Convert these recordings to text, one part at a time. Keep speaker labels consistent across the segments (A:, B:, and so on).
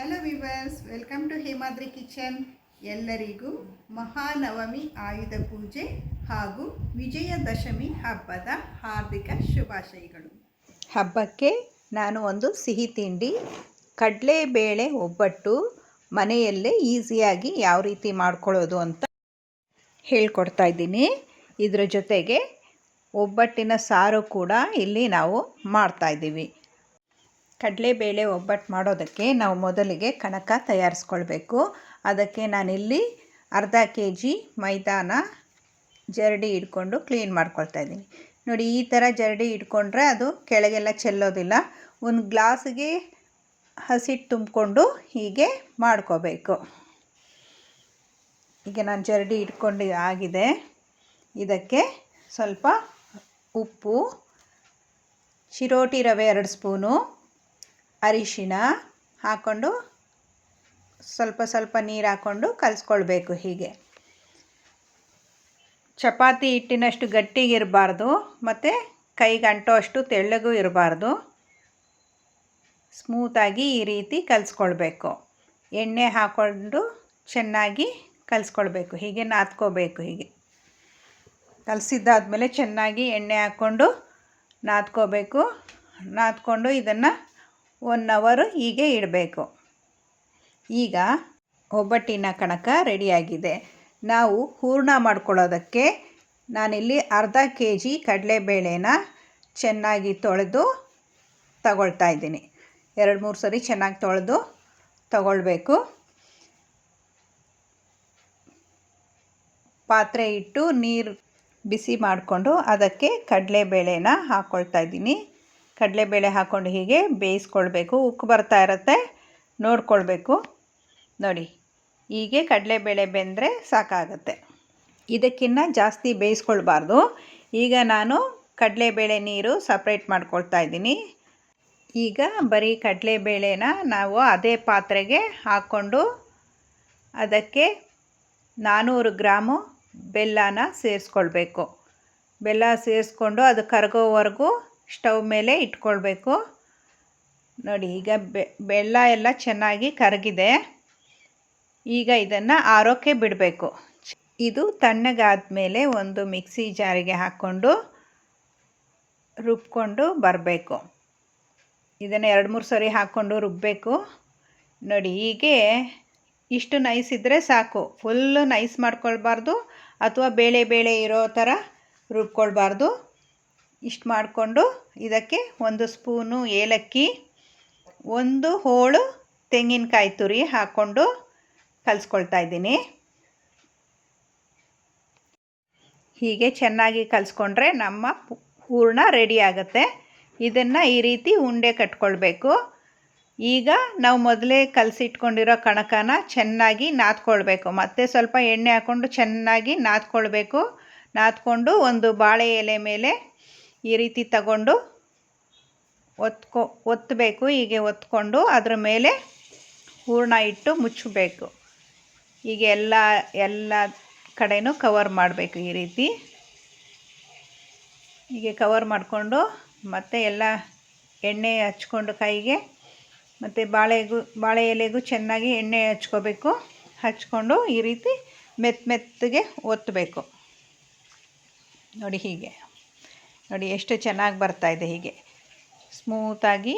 A: Hello viewers welcome to Hemadri kitchen ಎಲ್ಲರಿಗೂ ಮಹಾನವಮಿ, ಆಯುಧ ಪೂಜೆ ಹಾಗೂ ವಿಜಯದಶಮಿ ಹಬ್ಬದ ಹಾರ್ದಿಕ ಶುಭಾಶಯಗಳು. ಹಬ್ಬಕ್ಕೆ ನಾನು ಒಂದು ಸಿಹಿ ತಿಂಡಿ ಕಡಲೆಬೇಳೆ ಒಬ್ಬಟ್ಟು, ಮನೆಯಲ್ಲೇ ಈಸಿಯಾಗಿ ಯಾವ ರೀತಿ ಮಾಡ್ಕೊಳ್ಳೋದು ಅಂತ ಹೇಳ್ಕೊಡ್ತಾ ಇದ್ದೀನಿ. ಇದರ ಜೊತೆಗೆ ಒಬ್ಬಟ್ಟಿನ ಸಾರು ಕೂಡ ಇಲ್ಲಿ ನಾವು ಮಾಡ್ತಾ ಇದ್ದೀವಿ. ಕಡಲೆಬೇಳೆ ಒಬ್ಬಟ್ಟು ಮಾಡೋದಕ್ಕೆ ನಾವು ಮೊದಲಿಗೆ ಕಣಕ ತಯಾರಿಸ್ಕೊಳ್ಬೇಕು. ಅದಕ್ಕೆ ನಾನಿಲ್ಲಿ ಅರ್ಧ ಕೆ ಜಿ ಮೈದಾನ ಜರಡಿ ಇಟ್ಕೊಂಡು ಕ್ಲೀನ್ ಮಾಡ್ಕೊಳ್ತಾ ಇದ್ದೀನಿ. ನೋಡಿ, ಈ ಥರ ಜರಡಿ ಇಟ್ಕೊಂಡ್ರೆ ಅದು ಕೆಳಗೆಲ್ಲ ಚೆಲ್ಲೋದಿಲ್ಲ. ಒಂದು ಗ್ಲಾಸ್ಗೆ ಹಸಿಟ್ಟು ತುಂಬಿಕೊಂಡು ಹೀಗೆ ಮಾಡ್ಕೋಬೇಕು. ಈಗ ನಾನು ಜರಡಿ ಇಟ್ಕೊಂಡು ಆಗಿದೆ. ಇದಕ್ಕೆ ಸ್ವಲ್ಪ ಉಪ್ಪು, ಚಿರೋಟಿ ರವೆ ಎರಡು ಸ್ಪೂನು ಅರಿಶಿಣ ಹಾಕ್ಕೊಂಡು ಸ್ವಲ್ಪ ಸ್ವಲ್ಪ ನೀರು ಹಾಕ್ಕೊಂಡು ಕಲಿಸ್ಕೊಳ್ಬೇಕು ಹೀಗೆ. ಚಪಾತಿ ಹಿಟ್ಟಿನಷ್ಟು ಗಟ್ಟಿಗಿರಬಾರ್ದು, ಮತ್ತು ಕೈಗೆ ಅಂಟೋ ಅಷ್ಟು ತೆಳ್ಳಗೂ ಇರಬಾರ್ದು. ಸ್ಮೂತಾಗಿ ಈ ರೀತಿ ಕಲಿಸ್ಕೊಳ್ಬೇಕು. ಎಣ್ಣೆ ಹಾಕ್ಕೊಂಡು ಚೆನ್ನಾಗಿ ಕಲಿಸ್ಕೊಳ್ಬೇಕು, ಹೀಗೆ ನಾದ್ಕೋಬೇಕು ಹೀಗೆ. ಕಲಸಿದ್ದಾದಮೇಲೆ ಚೆನ್ನಾಗಿ ಎಣ್ಣೆ ಹಾಕ್ಕೊಂಡು ನಾದ್ಕೋಬೇಕು. ನಾದ್ಕೊಂಡು ಇದನ್ನು ಒನ್ ಅವರು ಹೀಗೆ ಇಡಬೇಕು. ಈಗ ಒಬ್ಬಟ್ಟಿನ ಕಣಕ ರೆಡಿಯಾಗಿದೆ ನಾವು ಹೂರ್ಣ ಮಾಡ್ಕೊಳ್ಳೋದಕ್ಕೆ ನಾನಿಲ್ಲಿ ಅರ್ಧ ಕೆ ಜಿ ಕಡಲೆಬೇಳೆನ ಚೆನ್ನಾಗಿ ತೊಳೆದು ತಗೊಳ್ತಾ ಇದ್ದೀನಿ. ಎರಡು ಮೂರು ಸರಿ ಚೆನ್ನಾಗಿ ತೊಳೆದು ತಗೊಳ್ಬೇಕು. ಪಾತ್ರೆ ಇಟ್ಟು ನೀರು ಬಿಸಿ ಮಾಡಿಕೊಂಡು ಅದಕ್ಕೆ ಕಡಲೆಬೇಳೆನ ಹಾಕ್ಕೊಳ್ತಾ ಇದ್ದೀನಿ. ಕಡಲೆಬೇಳೆ ಹಾಕ್ಕೊಂಡು ಹೀಗೆ ಬೇಯಿಸ್ಕೊಳ್ಬೇಕು. ಉಕ್ಕು ಬರ್ತಾ ಇರುತ್ತೆ. ನೋಡ್ಕೊಳ್ಬೇಕು. ನೋಡಿ, ಹೀಗೆ ಕಡಲೆಬೇಳೆ ಬೆಂದರೆ ಸಾಕಾಗುತ್ತೆ. ಇದಕ್ಕಿನ್ನ ಜಾಸ್ತಿ ಬೇಯಿಸ್ಕೊಳ್ಬಾರ್ದು. ಈಗ ನಾನು ಕಡಲೆಬೇಳೆ ನೀರು ಸಪ್ರೇಟ್ ಮಾಡ್ಕೊಳ್ತಾ ಇದ್ದೀನಿ. ಈಗ ಬರೀ ಕಡಲೆಬೇಳೆನ ನಾವು ಅದೇ ಪಾತ್ರೆಗೆ ಹಾಕ್ಕೊಂಡು ಅದಕ್ಕೆ ನಾನ್ನೂರು ಗ್ರಾಮು ಬೆಲ್ಲನ ಸೇರಿಸ್ಕೊಳ್ಬೇಕು. ಬೆಲ್ಲ ಸೇರಿಸ್ಕೊಂಡು ಅದು ಕರಗೋವರೆಗೂ ಸ್ಟವ್ ಮೇಲೆ ಇಟ್ಕೊಳ್ಬೇಕು. ನೋಡಿ, ಈಗ ಬೆಲ್ಲ ಎಲ್ಲ ಚೆನ್ನಾಗಿ ಕರಗಿದೆ. ಈಗ ಇದನ್ನು ಆರೋಕ್ಕೆ ಬಿಡಬೇಕು. ಇದು ತಣ್ಣಗಾದ ಮೇಲೆ ಒಂದು ಮಿಕ್ಸಿ ಜಾರಿಗೆ ಹಾಕ್ಕೊಂಡು ರುಬ್ಕೊಂಡು ಬರಬೇಕು. ಇದನ್ನು ಎರಡು, ಮೂರು ಸರಿ ಹಾಕ್ಕೊಂಡು ರುಬ್ಬಬೇಕು ನೋಡಿ, ಹೀಗೆ ಇಷ್ಟು ನೈಸ್ ಇದ್ದರೆ ಸಾಕು. ಫುಲ್ಲು ನೈಸ್ ಮಾಡ್ಕೊಳ್ಬಾರ್ದು ಅಥವಾ ಬೇಳೆ ಬೇಳೆ ಇರೋ ಥರ ರುಬ್ಕೊಳ್ಬಾರ್ದು. ಇಷ್ಟು ಮಾಡಿಕೊಂಡು ಇದಕ್ಕೆ ಒಂದು ಸ್ಪೂನು ಏಲಕ್ಕಿ, ಒಂದು ಹೋಳು ತೆಂಗಿನಕಾಯಿ ತುರಿ ಹಾಕ್ಕೊಂಡು ಕಲಿಸ್ಕೊಳ್ತಾ ಇದ್ದೀನಿ. ಹೀಗೆ ಚೆನ್ನಾಗಿ ಕಲಿಸ್ಕೊಂಡ್ರೆ ನಮ್ಮ ಹೂರ್ಣ ರೆಡಿ ಆಗುತ್ತೆ. ಇದನ್ನು ಈ ರೀತಿ ಉಂಡೆ ಕಟ್ಕೊಳ್ಬೇಕು. ಈಗ ನಾವು ಮೊದಲೇ ಕಲಸಿಟ್ಕೊಂಡಿರೋ ಕಣಕನ ಚೆನ್ನಾಗಿ ನಾದ್ಕೊಳ್ಬೇಕು. ಮತ್ತು ಸ್ವಲ್ಪ ಎಣ್ಣೆ ಹಾಕ್ಕೊಂಡು ಚೆನ್ನಾಗಿ ನಾದ್ಕೊಳ್ಬೇಕು. ನಾದ್ಕೊಂಡು ಒಂದು ಬಾಳೆ ಎಲೆ ಮೇಲೆ ಈ ರೀತಿ ತಗೊಂಡು ಒತ್ಕೊ ಒತ್ತಬೇಕು ಹೀಗೆ ಒತ್ಕೊಂಡು ಅದರ ಮೇಲೆ ಹೂರ್ಣ ಇಟ್ಟು ಮುಚ್ಚಬೇಕು. ಹೀಗೆ ಎಲ್ಲ ಎಲ್ಲ ಕಡೆಯೂ ಕವರ್ ಮಾಡಬೇಕು ಈ ರೀತಿ. ಹೀಗೆ ಕವರ್ ಮಾಡಿಕೊಂಡು ಮತ್ತು ಎಲ್ಲ ಎಣ್ಣೆ ಹಚ್ಕೊಂಡು ಕೈಗೆ, ಮತ್ತು ಬಾಳೆಗೂ, ಬಾಳೆ ಎಲೆಗೂ ಚೆನ್ನಾಗಿ ಎಣ್ಣೆ ಹಚ್ಕೋಬೇಕು. ಹಚ್ಕೊಂಡು ಈ ರೀತಿ ಮೆತ್ತ ಮೆತ್ತಗೆ ಒತ್ತಬೇಕು ನೋಡಿ ಹೀಗೆ. ನೋಡಿ ಎಷ್ಟು ಚೆನ್ನಾಗಿ ಬರ್ತಾ ಇದೆ ಹೀಗೆ. ಸ್ಮೂತಾಗಿ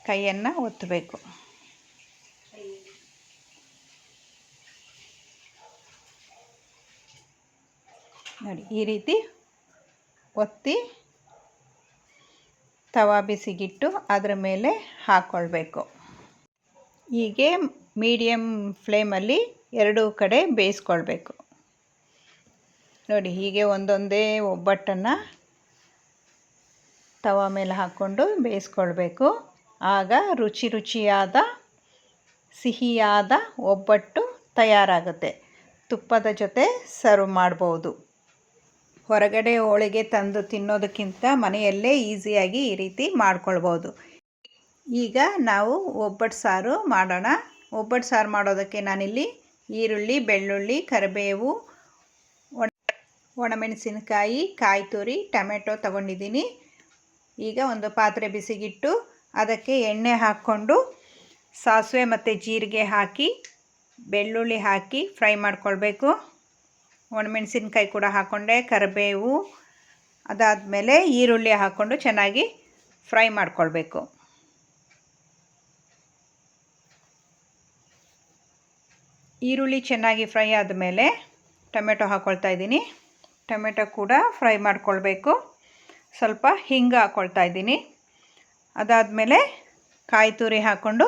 A: ಕೈಯನ್ನು ಒತ್ತಬೇಕು ನೋಡಿ ಈ ರೀತಿ ಒತ್ತಿ ತವಾ ಬಿಸಿಗಿಟ್ಟು ಅದರ ಮೇಲೆ ಹಾಕ್ಕೊಳ್ಬೇಕು ಹೀಗೆ ಮೀಡಿಯಮ್ ಫ್ಲೇಮಲ್ಲಿ ಎರಡೂ ಕಡೆ ಬೇಯಿಸ್ಕೊಳ್ಬೇಕು. ನೋಡಿ ಹೀಗೆ ಒಂದೊಂದೇ ಒಬ್ಬಟ್ಟನ್ನು ತವ ಮೇಲೆ ಹಾಕ್ಕೊಂಡು ಬೇಯಿಸ್ಕೊಳ್ಬೇಕು. ಆಗ ರುಚಿ ರುಚಿಯಾದ, ಸಿಹಿಯಾದ ಒಬ್ಬಟ್ಟು ತಯಾರಾಗುತ್ತೆ. ತುಪ್ಪದ ಜೊತೆ ಸರ್ವ್ ಮಾಡ್ಬೋದು. ಹೊರಗಡೆ ಹೋಳಿಗೆ ತಂದು ತಿನ್ನೋದಕ್ಕಿಂತ ಮನೆಯಲ್ಲೇ ಈಸಿಯಾಗಿ ಈ ರೀತಿ ಮಾಡ್ಕೊಳ್ಬೋದು. ಈಗ ನಾವು ಒಬ್ಬಟ್ಟು ಸಾರು ಮಾಡೋಣ. ಒಬ್ಬಟ್ಟು ಸಾರು ಮಾಡೋದಕ್ಕೆ ನಾನಿಲ್ಲಿ ಈರುಳ್ಳಿ, ಬೆಳ್ಳುಳ್ಳಿ, ಕರಿಬೇವು, ಒಣ ಒಣಮೆಣಸಿನಕಾಯಿ ಕಾಯಿ ತುರಿ ಟೊಮೆಟೊ ತಗೊಂಡಿದ್ದೀನಿ. ಈಗ ಒಂದು ಪಾತ್ರೆ ಬಿಸಿಗಿಟ್ಟು ಅದಕ್ಕೆ ಎಣ್ಣೆ ಹಾಕ್ಕೊಂಡು ಸಾಸಿವೆ ಮತ್ತು ಜೀರಿಗೆ ಹಾಕಿ, ಬೆಳ್ಳುಳ್ಳಿ ಹಾಕಿ ಫ್ರೈ ಮಾಡ್ಕೊಳ್ಬೇಕು. ಒಣಮೆಣಸಿನ್ಕಾಯಿ ಕೂಡ ಹಾಕ್ಕೊಂಡೆ ಕರಿಬೇವು, ಅದಾದಮೇಲೆ ಈರುಳ್ಳಿ ಹಾಕ್ಕೊಂಡು ಚೆನ್ನಾಗಿ ಫ್ರೈ ಮಾಡ್ಕೊಳ್ಬೇಕು. ಈರುಳ್ಳಿ ಚೆನ್ನಾಗಿ ಫ್ರೈ ಆದಮೇಲೆ ಟೊಮೆಟೊ ಹಾಕ್ಕೊಳ್ತಾ ಇದ್ದೀನಿ. ಟೊಮೆಟೊ ಕೂಡ ಫ್ರೈ ಮಾಡ್ಕೊಳ್ಬೇಕು. ಸ್ವಲ್ಪ ಹಿಂಗ ಹಾಕ್ಕೊಳ್ತಾ ಇದ್ದೀನಿ. ಅದಾದಮೇಲೆ ಕಾಯಿ ತುರಿ ಹಾಕ್ಕೊಂಡು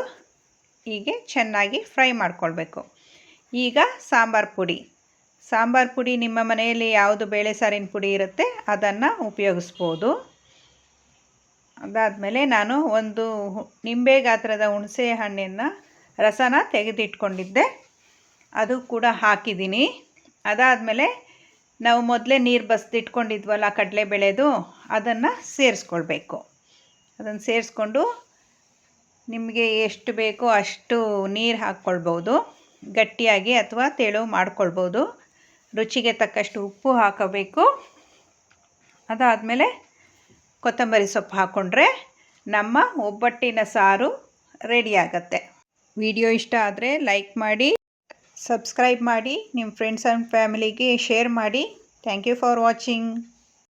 A: ಹೀಗೆ ಚೆನ್ನಾಗಿ ಫ್ರೈ ಮಾಡ್ಕೊಳ್ಬೇಕು. ಈಗ ಸಾಂಬಾರು ಪುಡಿ. ಸಾಂಬಾರು ಪುಡಿ ನಿಮ್ಮ ಮನೆಯಲ್ಲಿ ಯಾವುದು ಬೇಳೆ ಸಾರಿನ ಪುಡಿ ಇರುತ್ತೆ ಅದನ್ನು ಉಪಯೋಗಿಸ್ಬೋದು. ಅದಾದಮೇಲೆ ನಾನು ಒಂದು ನಿಂಬೆ ಗಾತ್ರದ ಹುಣಸೆ ಹಣ್ಣಿನ ರಸನ ತೆಗೆದಿಟ್ಕೊಂಡಿದ್ದೆ. ಅದು ಕೂಡ ಹಾಕಿದ್ದೀನಿ. ಅದಾದಮೇಲೆ ನಾವು ಮೊದಲೇ ನೀರು ಬಸ್ದಿಟ್ಕೊಂಡಿದ್ವಲ್ಲ ಕಡಲೆಬೇಳೆದು ಅದನ್ನು ಸೇರಿಸ್ಕೊಳ್ಬೇಕು. ಅದನ್ನು ಸೇರಿಸ್ಕೊಂಡು ನಿಮಗೆ ಎಷ್ಟು ಬೇಕೋ ಅಷ್ಟು ನೀರು ಹಾಕ್ಕೊಳ್ಬೋದು. ಗಟ್ಟಿಯಾಗಿ ಅಥವಾ ತೆಳು ಮಾಡ್ಕೊಳ್ಬೋದು. ರುಚಿಗೆ ತಕ್ಕಷ್ಟು ಉಪ್ಪು ಹಾಕಬೇಕು. ಅದಾದಮೇಲೆ ಕೊತ್ತಂಬರಿ ಸೊಪ್ಪು ಹಾಕ್ಕೊಂಡ್ರೆ ನಮ್ಮ ಒಬ್ಬಟ್ಟಿನ ಸಾರು ರೆಡಿ ಆಗತ್ತೆ. ವಿಡಿಯೋ ಇಷ್ಟ ಆದರೆ ಲೈಕ್ ಮಾಡಿ. ಸಬ್ಸ್ಕ್ರೈಬ್ ಮಾಡಿ ನಿಮ್ಮ ಫ್ರೆಂಡ್ಸ್ ಆ್ಯಂಡ್ ಫ್ಯಾಮಿಲಿಗೆ ಶೇರ್ ಮಾಡಿ. Thank you for watching